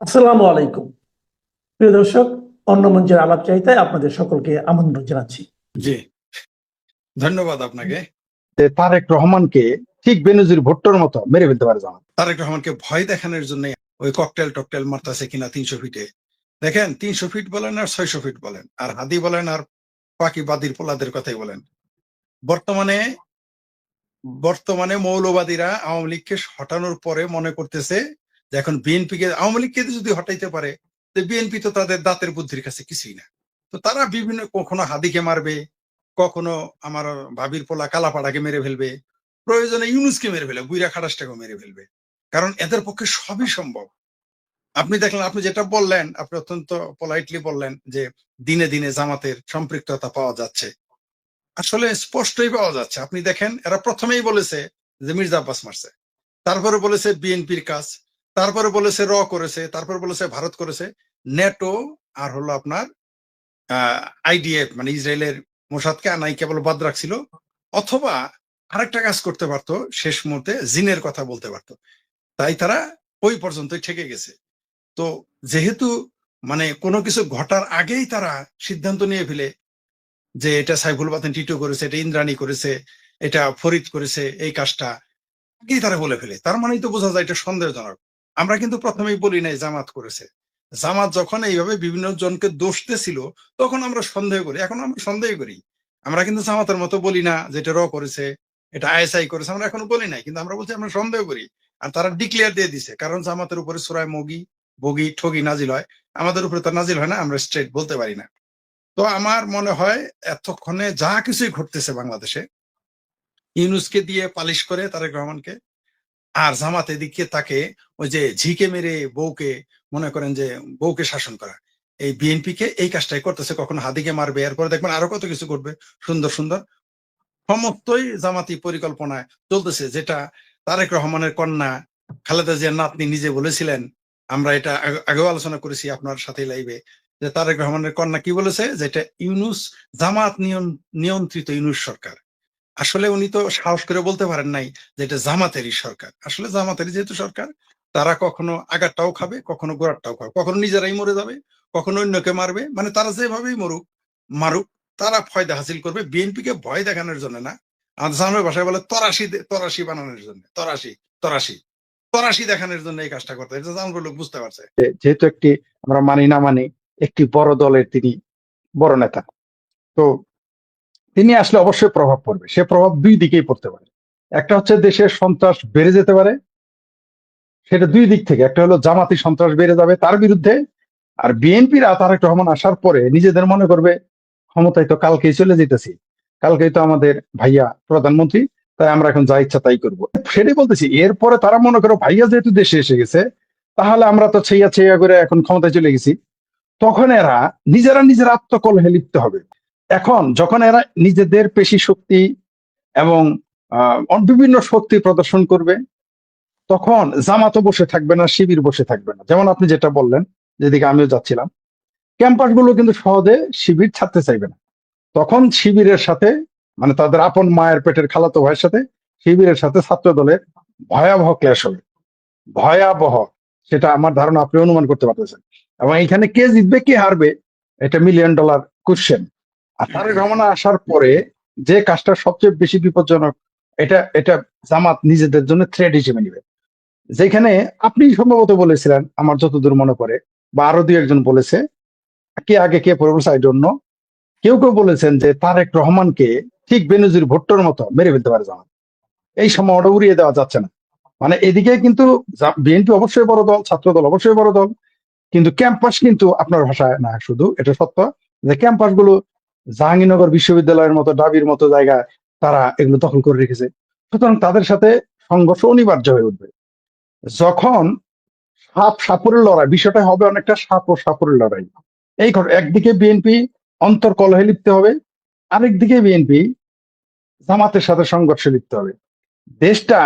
আসসালামু আলাইকুম। প্রিয় দর্শক অন্য মঞ্চের আলাপ চাইতায় আপনাদের সকলকে আমন্ত্রণ জানাচ্ছি। জি। ধন্যবাদ আপনাকে। তারেক রহমানকে ঠিক বেনজির ভুট্টোর মতো মেরে ফেলতে পারে জামাত। তারেক রহমানকে ভয় দেখানোর জন্য ওই ককটেল টকটেল মারতেছে কিনা তিনশো ফিটে। দেখেন তিনশো ফিট বলেন আর ছয়শো ফিট বলেন। আর হাদি বলেন আর পাকি বাদির পোলাদের কথাই বলেন। বর্তমানে বর্তমানে মৌলবাদীরা আওয়ামী লীগকে হটানোর পরে মনে করতেছে এখন বিএনপি কে, আওয়ামী লীগকে যদি হটাইতে পারে বিএনপি তো তাদের দাঁতের বুদ্ধির কাছে কিছুই না। তো তারা বিভিন্ন কখনো হাদিকে মারবে, কখনো আমার ভাবির পোলা কালাপাড়াকে মেরে ফেলবে, প্রয়োজনে ইউনুসকে মেরে ফেলবে, বুইরা খাটাসটাকে মেরে ফেলবে। কারণ এদের পক্ষে সবই সম্ভব। আপনি দেখলেন, আপনি যেটা বললেন, আপনি অত্যন্ত পোলাইটলি বললেন যে দিনে দিনে জামাতের সম্পৃক্ততা পাওয়া যাচ্ছে। আসলে স্পষ্টই পাওয়া যাচ্ছে। আপনি দেখেন, এরা প্রথমেই বলেছে যে মির্জা আব্বাস মারছে। তারপরে বলেছে বিএনপির কাজ। তারপরে বলেছে র করেছে, তারপরে বলেছে ভারত করেছে। নেটো আর হলো আপনার আইডিএফ মানে ইসরায়েলের মোসাদকে আনাই কেবল বাদ রাখছিল। অথবা আরেকটা কাজ করতে পারতো, শেষ মুহূর্তে জিনের কথা বলতে পারতো। তাই তারা ওই পর্যন্ত ঠেকে গেছে। তো যেহেতু মানে কোনো কিছু ঘটার আগেই তারা সিদ্ধান্ত নিয়ে ফেলে যে এটা সাইফুল বাতেন টিটু করেছে, এটা ইন্দ্রাণী করেছে, এটা ফরিদ করেছে, এই কাজটা আগেই তারা বলে ফেলে। তার মানেই তো বোঝা যায় এটা সন্দেহজনক। আমরা কিন্তু প্রথমেই বলি নাই জামাত করেছে। জামাত যখন এইভাবে বিভিন্ন জনকে দোষ ছিল তখন আমরা সন্দেহ করি। এখন আমরা সন্দেহ করি। আমরা কিন্তু জামাতের মতো বলি না যে এটা র করেছে, এটা আইএসআই করেছে, আমরা এখনও বলি নাই। কিন্তু আমরা বলছি আমরা সন্দেহ করি। আর তারা ডিক্লেয়ার দিয়ে দিছে, কারণ জামাতের উপরে সুরায় মগি, বগি, ঠগি নাজিল হয়। আমাদের উপরে তো নাজিল হয় না, আমরা স্ট্রেট বলতে পারি না। তো আমার মনে হয় এতক্ষণে যা কিছুই ঘটতেছে বাংলাদেশে, ইউনুসকে দিয়ে পালিশ করে তারেক রহমানকে আর জামাত এদিকে তাকে ওই যে ঝিকে মেরে বউকে মনে করেন যে বউকে শাসন করা। এই বিএনপি কে এই কাজটাই করতেছে, কখনো হাদিকে মারবে, এরপরে দেখবেন আরও কত কিছু করবে সুন্দর সুন্দর। সমস্তই জামাতি পরিকল্পনায় চলতেছে, যেটা তারেক রহমানের কন্যা খালেদা জিয়ার নাতনি নিজে বলেছিলেন, আমরা এটা আগে- আগেও আলোচনা করেছি আপনার সাথে লাইভে, যে তারেক রহমানের কন্যা কি বলেছে? যেটা ইউনুস জামাত নিয়ন- নিয়ন্ত্রিত ইউনুস সরকার। আসলে উনি তো সাহস করে বলতে পারেন নাই যে এটা জামাতেরই সরকার। আসলে জামাতেরই যেহেতু সরকার, তারা কখনো আগারটাও খাবে, কখনো গোড়ারটাও খাবে, কখনো নিজেরাই মরে যাবে, কখনো অন্যকে মারবে। মানে তারা যেভাবেই মরুক, মারুক, তারা ফয়দা হাসিল করবে। বিএনপি কে ভয় দেখানোর জন্য না। আমাদের সামনের ভাষায় বলে, তরাশি তরাশি বানানোর জন্য, তরাশি তরাশি তরাশি দেখানোর জন্য এই কাজটা করতে। এটা জানব লোক বুঝতে পারছে। যেহেতু একটি, আমরা মানি না মানি, একটি বড় দলের তিনি বড় নেতা। তো তিনি আসলে অবশ্যই প্রভাব পড়বে। সে প্রভাব দুই দিকেই পড়তে পারে। একটা হচ্ছে দেশের সন্ত্রাস বেড়ে যেতে পারে, সেটা দুই দিক থেকে। একটা হলো জামাতি সন্ত্রাস বেড়ে যাবে তার বিরুদ্ধে, আর বিএনপিরা তারেক রহমান আসার পরে নিজেদের মনে করবে, ক্ষমতায় তো কালকেই চলে যেতেছি। কালকেই তো আমাদের ভাইয়া প্রধানমন্ত্রী, তাই আমরা এখন যা ইচ্ছা তাই করব। সেটাই বলতেছি, এরপরে তারা মনে করো ভাইয়া যেহেতু দেশে এসে গেছে, তাহলে আমরা তো ছেইয়া ছেইয়া করে এখন ক্ষমতায় চলে গেছি। তখন এরা নিজেরা নিজের আত্মকলহে লিপ্ত হবে। এখন যখন এরা নিজেদের পেশি শক্তি এবং বিভিন্ন শক্তি প্রদর্শন করবে, তখন জামাতও বসে থাকবে না, শিবির বসে থাকবে না। যেমন আপনি যেটা বললেন, যেদিকে আমিও যাচ্ছিলাম ক্যাম্পাসগুলো কিন্তু সহজে শিবির ছাড়তে চাইবে না। তখন শিবিরের সাথে মানে তাদের আপন মায়ের পেটের খালাতো ভাইয়ের সাথে শিবিরের সাথে ছাত্র দলের ভয়াবহ ক্লেশ হবে। ভয়াবহ, সেটা আমার ধারণা, আপনি অনুমান করতে পারতেছেন। এবং এখানে কে জিতবে, কে হারবে, এটা মিলিয়ন ডলার কোশ্চেন আর তারেক রহমান আসার পরে যে কাজটা সবচেয়ে বেশি বিপজ্জনক, এটা এটা জামাত নিজেদের জন্য থ্রেড হিসেবে নিবে। যেখানে আপনি সম্ভবত বলেছিলেন, আমার যতদূর মনে পড়ে, বা আরও দুই একজন বলেছে, কে আগে, কে পরে বলেছে নো কেউ কেউ বলেছেন যে তারেক রহমানকে ঠিক বেনজির ভুট্টোর মতো মেরে ফেলতে পারে জামাত। এই সময়টা উড়িয়ে দেওয়া যাচ্ছে না। মানে এদিকে কিন্তু বিএনপি অবশ্যই বড় দল ছাত্র দল অবশ্যই বড় দল, কিন্তু ক্যাম্পাস কিন্তু আপনার ভাষায় না, শুধু এটা সত্য যে ক্যাম্পাসগুলো জাহাঙ্গীরনগর বিশ্ববিদ্যালয়ের মতো ডাবির মতো জায়গায় তারা এগুলো দখল করে রেখেছে। সুতরাং তাদের সাথে সংঘর্ষ অনিবার্য হয়ে উঠবে। যখন সাপ সাপুরের লড়াই, বিষয়টা হবে অনেকটা সাপ ও সাপুরের লড়াই। এই একদিকে বিএনপি অন্তর কলহে লিপ্ত হবে, আরেকদিকে বিএনপি জামাতের সাথে সংঘর্ষে লিপ্ত হবে। দেশটা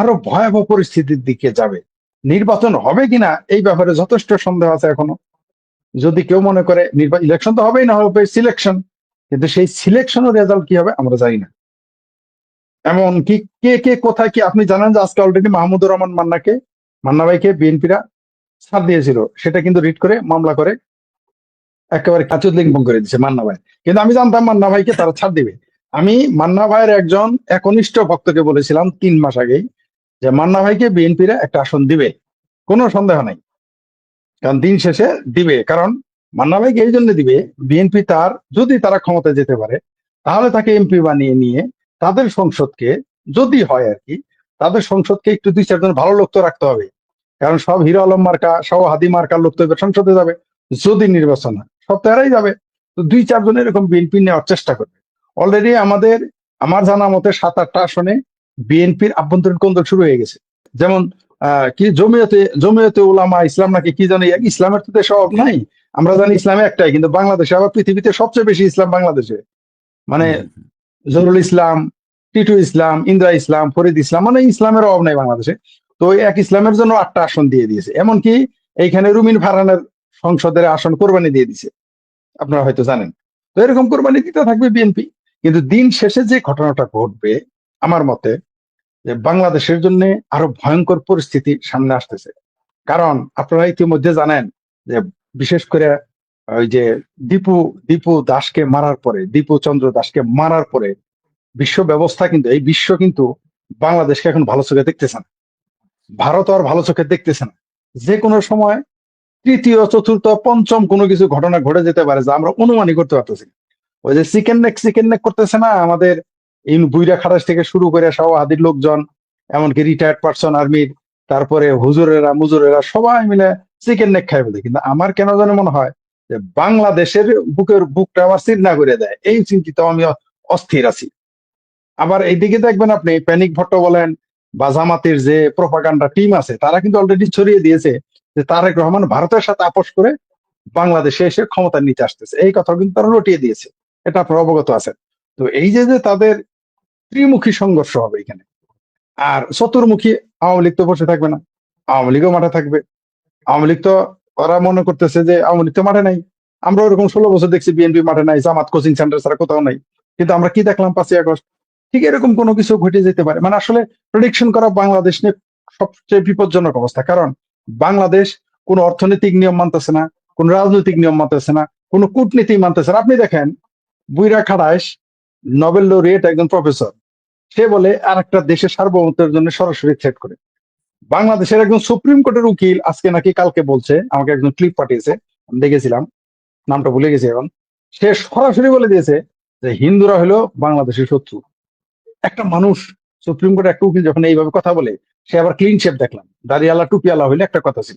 আরও ভয়াবহ পরিস্থিতির দিকে যাবে। নির্বাচন হবে কিনা, এই ব্যাপারে যথেষ্ট সন্দেহ আছে এখনও। যদি কেউ মনে করে নির্বাচন ইলেকশন তো হবেই না হবে সিলেকশন কিন্তু সেই সিলেকশনের রেজাল্ট কি হবে, আমরা জানি না। এমন কি, কে কে, কোথায় কি, আপনি জানেন যে আজকে অলরেডি মাহমুদুর রহমান মান্নাকে, মান্না ভাইকে বিএনপিরা ছাড় দিয়েছিল। সেটা কিন্তু রিট করে, মামলা করে, একেবারে কাচুদ লিঙ্গম করে দিচ্ছে মান্না ভাই। কিন্তু আমি জানতাম মান্না ভাইকে তারা ছাড় দিবে। আমি মান্না ভাইয়ের একজন একনিষ্ঠ ভক্তকে বলেছিলাম তিন মাস আগেই, যে মান্না ভাইকে বিএনপিরা একটা আসন দিবে। কোনো সন্দেহ নাই। কারণ দিন শেষে দিবে, কারণ মান্না ভাইকে এই জন্য দিবে বিএনপি তার, যদি তারা ক্ষমতা যেতে পারে, তাহলে তাকে এমপি বানিয়ে নিয়ে তাদের সংসদকে, যদি হয় আর কি, তাদের সংসদকে একটু দুই চারজন ভালো লোক তো রাখতে হবে। কারণ সব হিরো আলম মার্কা সব হাদি মার্কার লোক তো এবার সংসদে যাবে, যদি নির্বাচন হয়, সব তো এরাই যাবে। তো দুই চারজন এরকম বিএনপি নেওয়ার চেষ্টা করবে। অলরেডি আমাদের, আমার জানা মতে সাত আটটা আসনে বিএনপির আভ্যন্তরীণ কোন্দল শুরু হয়ে গেছে। যেমন কি জমিয়তে জমিয়তে উলামা ইসলাম নাকি কি জানি ইসলামের তো দেশে অভাব নাই। আমরা জানি ইসলামে একটাই কিন্তু বাংলাদেশে আবার পৃথিবীতে সবচেয়ে বেশি ইসলাম বাংলাদেশে। মানে জরুল ইসলাম টিটু ইসলাম ইন্দ্রা ইসলাম ফরিদ ইসলাম মানে ইসলামের অভাব নাই বাংলাদেশে। তো এক ইসলামের জন্য আটটা আসন দিয়ে দিয়েছে। এমনকি এইখানে রুমিন ফারহানের সংসদের আসন কোরবানি দিয়ে দিছে আপনারা হয়তো জানেন। তো এরকম কোরবানি দিতে থাকবে বিএনপি। কিন্তু দিন শেষে যে ঘটনাটা ঘটবে আমার মতে যে বাংলাদেশের জন্য আরও ভয়ঙ্কর পরিস্থিতি সামনে আসতেছে। কারণ আপনারা ইতিমধ্যে জানেন যে বিশেষ করে ওই যে দীপু দীপু দাসকে মারার পরে, দীপু চন্দ্র দাসকে মারার পরে বিশ্ব ব্যবস্থা কিন্তু, এই বিশ্ব কিন্তু বাংলাদেশকে এখন ভালো চোখে দেখতেছে না। ভারত আর ভালো চোখে দেখতেছে না। যে কোনো সময় তৃতীয়, চতুর্থ, পঞ্চম কোনো কিছু ঘটনা ঘটে যেতে পারে যা আমরা অনুমানই করতে পারতেছি ওই যে চিকেন নেক চিকেন নেক করতেছে না আমাদের বুইরা খারাস থেকে শুরু করে সব আদির লোকজন, এমনকি রিটায়ার্ড পার্সন আর্মির, তারপরে হুজুরেরা, মুজুরেরা, সবাই মিলে চিকেন নেক খাই বলে। কিন্তু আমার কেন জানে মনে হয় যে বাংলাদেশের বুকের বুকটা আমার চিন্তা করে দেয়। এই চিন্তিত আমি অস্থির আছি। আবার এইদিকে দেখবেন আপনি, প্যানিক ভট্ট বলেন বা জামাতের যে প্রপাগান্ডা টিম আছে, তারা কিন্তু অলরেডি ছড়িয়ে দিয়েছে যে তারেক রহমান ভারতের সাথে আপোষ করে বাংলাদেশে এসে ক্ষমতা নিতে আসতেছে। এই কথা কিন্তু তারা রটিয়ে দিয়েছে। এটা আপনারা অবগত আছেন। তো এই যে তাদের ত্রিমুখী সংঘর্ষ হবে এখানে। আর চতুর্মুখী আওয়ামী লীগ তো বসে থাকবে না। আওয়ামী লীগও মাঠে থাকবে। আওয়ামী লীগ তো ওরা মনে করতেছে যে আওয়ামী লীগ তো মাঠে নাই। আমরা ওরকম ষোলো বছর দেখছি বিএনপি মাঠে নাই, জামাত কোচিং সেন্টার ছাড়া কোথাও নাই। কিন্তু আমরা কি দেখলাম পাঁচই আগস্ট? ঠিক এরকম কোনো কিছু ঘটে যেতে পারে। মানে আসলে প্রেডিকশন করা বাংলাদেশ নিয়ে সবচেয়ে বিপজ্জনক অবস্থা। কারণ বাংলাদেশ কোনো অর্থনৈতিক নিয়ম মানতেছে না, কোনো রাজনৈতিক নিয়ম মানতেছে না, কোনো কূটনীতি মানতেছে না। আপনি দেখেন, বুইরা খাড়াইশ নোবেল লরিয়েট একজন প্রফেসর সে বলে আর একটা দেশের সার্বভৌমত্বের জন্য সরাসরি থ্রেট করে। বাংলাদেশের একজন সুপ্রিম কোর্টের উকিল আজকে নাকি কালকে বলছে, আমাকে একজন ক্লিপ পাঠিয়েছে দেখেছিলাম, নামটা ভুলে গেছি এখন। সে সরাসরি বলে দিয়েছে যে, হিন্দুরা হলো বাংলাদেশের শত্রু। একটা মানুষ, সুপ্রিম কোর্টের একটা উকিল যখন এইভাবে কথা বলে, সে আবার ক্লিন শেপ দেখলাম। দাঁড়িয়ালা টুপিয়ালা হইলে একটা কথা ছিল।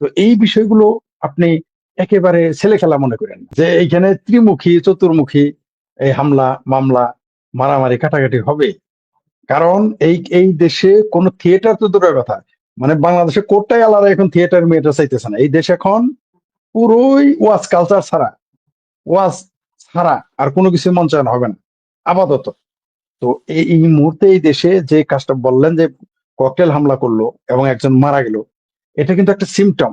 তো এই বিষয়গুলো আপনি একেবারে ছেলে খেলা মনে করেন। যে এইখানে ত্রিমুখী, চতুর্মুখী, এই হামলা, মামলা মারামারি কাটাকাটি হবে। কারণ এই এই দেশে কোনো থিয়েটার তো দূরের কথা। মানে বাংলাদেশে কোটটাই আলাদা এখন থিয়েটার মেয়েটা চাইতেছে না। এই দেশ এখন পুরোই ওয়াজ কালচার ছাড়া। ওয়াজ ছাড়া আর কোনো কিছু মঞ্চায়ন হবে না। আপাতত। তো এই মুহূর্তে এই দেশে যে কাজটা বললেন যে ককটেল হামলা করল এবং একজন মারা গেল, এটা কিন্তু একটা সিমটম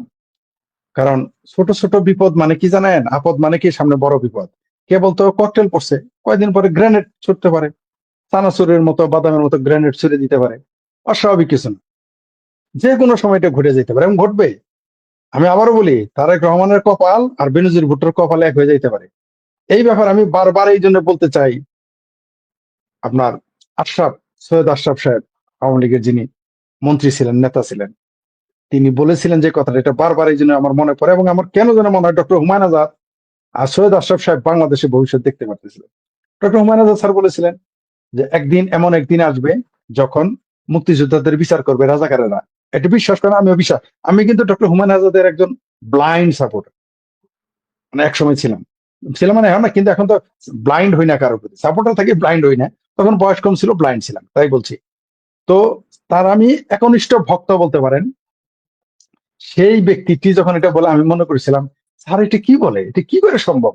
কারণ ছোট ছোট বিপদ মানে কি জানেন? আপদ মানে কি? সামনে বড় বিপদ। কে বলতো ককটেল পড়ছে কয়দিন পরে গ্রেনেড ছুটতে পারে। চানাচুরের মতো, বাদামের মতো গ্রেনেড ছুড়ে দিতে পারে। অস্বাভাবিক কিছু না। যে কোনো সময় এটা ঘটে যেতে পারে, এবং ঘটবে। আমি আবারও বলি, তারেক রহমানের কপাল আর বেনজির ভুট্টোর কপাল এক হয়ে যেতে পারে। এই ব্যাপার আমি বারবার এই জন্য বলতে চাই, আপনার আশরাফ, সৈয়দ আশরাফ সাহেব, আওয়ামী লীগের যিনি মন্ত্রী ছিলেন, নেতা ছিলেন, তিনি বলেছিলেন যে কথাটা, এটা বারবার এই জন্য আমার মনে পড়ে এবং আমার কেন যেন মনে হয় ডক্টর হুমায়ুন আজাদ আর সৈয়দ আশরাফ সাহেব বাংলাদেশে ভবিষ্যৎ দেখতে পারতেছিলেন। ডক্টর হুমায়ুন আজাদ স্যার বলেছিলেন যে একদিন এমন একদিন আসবে যখন মুক্তিযোদ্ধাদের বিচার করবে রাজাকারেরা। এটা বিশ্বাস করেন, আমিও বিশ্বাস। আমি কিন্তু ডক্টর হুমায়ুন আজাদের একজন ব্লাইন্ড সাপোর্টার মানে একসময় ছিলাম। ছিলাম মানে এখন না, কিন্তু এখন তো ব্লাইন্ড হই না কারোর প্রতি। সাপোর্টার থেকে ব্লাইন্ড হই না। তখন বয়স কম ছিল ব্লাইন্ড ছিলাম, তাই বলছি। তো তার আমি একনিষ্ঠ ভক্ত বলতে পারেন। সেই ব্যক্তিটি যখন এটা বলে, আমি মনে করেছিলাম স্যার, এটা কি বলে? এটা কি করে সম্ভব?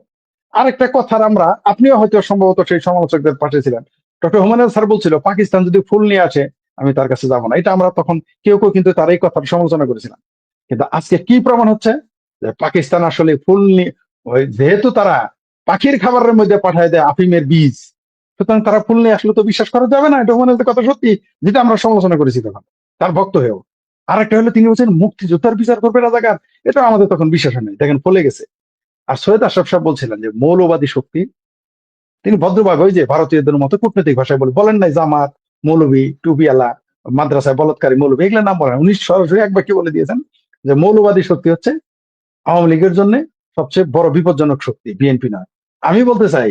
আরেকটা কথার আমরা, আপনিও হয়তো সম্ভবত সেই সমালোচকদের পাশে ছিলেন ডক্টর হুমায়ুন স্যার বলছিল, পাকিস্তান যদি ফুল নিয়ে আসে, আমি তার কাছে যাব না। এটা আমরা তখন কেউ কেউ কিন্তু তার এই কথার সমালোচনা করেছিলাম। কিন্তু আজকে কি প্রমাণ হচ্ছে? যে পাকিস্তান আসলে ফুল নিয়ে যেহেতু তারা পাখির খাবারের মধ্যে পাঠায় দেয় আফিমের বীজ, সুতরাং তারা ফুল নিয়ে আসলে তো বিশ্বাস করা যাবে না। এটা হুমায়ুনের কথা সত্যি, যেটা আমরা সমালোচনা করেছি তখন, তার ভক্ত হয়েও। আর একটা হলো তিনি বলছেন, মুক্তিযোদ্ধার বিচার করবে রাজাকার এটা আমাদের তখন বিশ্বাস নাই। দেখেন, ফলে গেছে। আর সৈয়দ আশরাফ সাহেব বলছিলেন যে, মৌলবাদী শক্তি। তিনি ভদ্রভাবে ওই যে ভারতীয়দের মতো কূটনৈতিক ভাষায় বলে বলেন নাই, জামাত, মৌলবী টুপিয়ালা মাদ্রাসায় বলৎকারী মৌলবী, এগুলো নাম বলেন উনি সরাসরি এক বাক্যে বলে দিয়েছেন? যে, মৌলবাদী শক্তি হচ্ছে আওয়ামী লীগের জন্য সবচেয়ে বড় বিপজ্জনক শক্তি, বিএনপি নয়। আমি বলতে চাই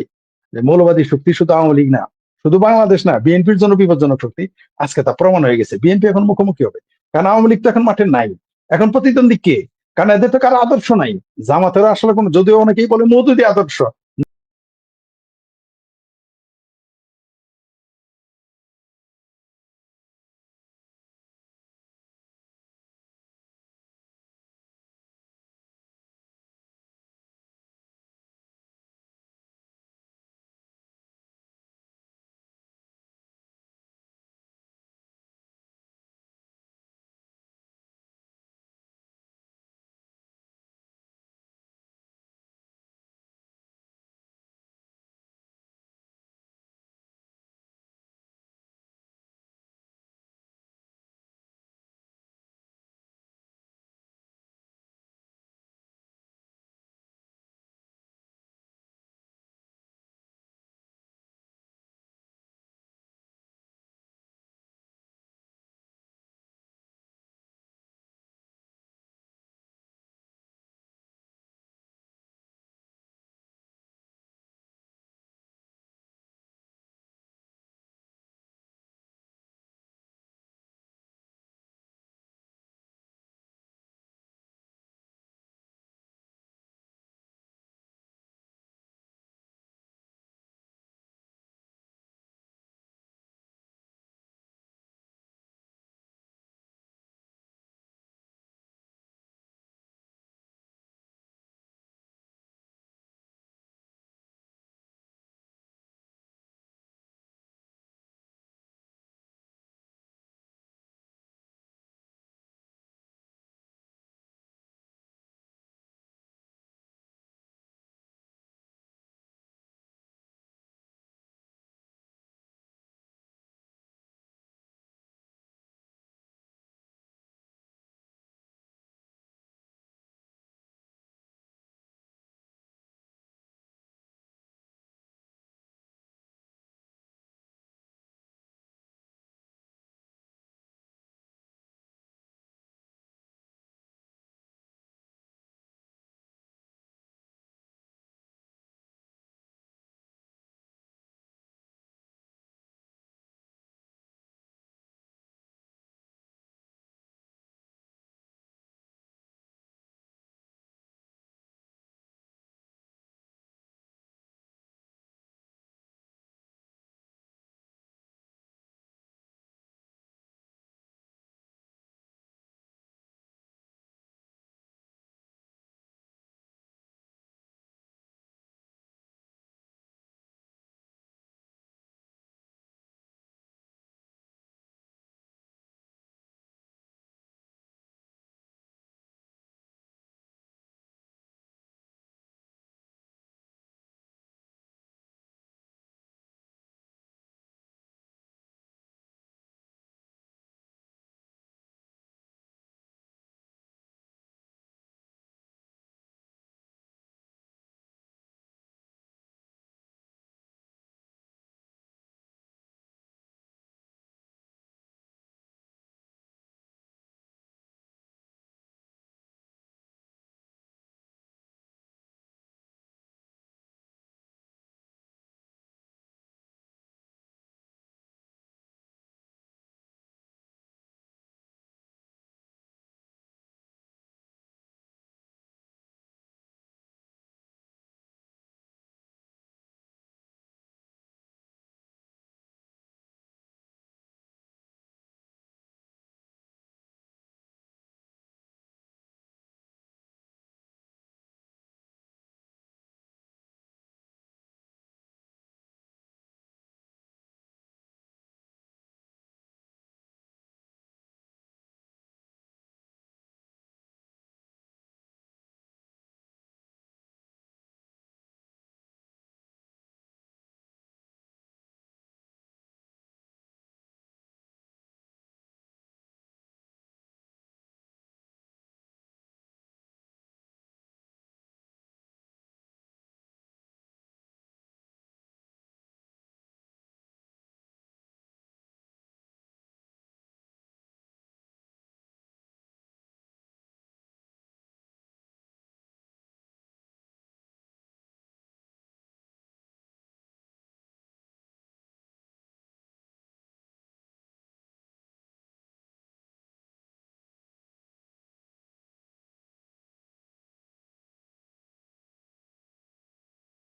যে, মৌলবাদী শক্তি শুধু আওয়ামী লীগ না, শুধু বাংলাদেশ না, বিএনপির জন্য বিপজ্জনক শক্তি। আজকে তা প্রমাণ হয়ে গেছে। বিএনপি এখন মুখোমুখি হবে। কারণ আওয়ামী লীগ তো এখন মাঠে নাই। এখন প্রতিদ্বন্দ্বী কে? কারণ এদের তো কারও আদর্শ নাই। জামাতের আসলে কোনো যদিও অনেকেই বলে মধুদি আদর্শ।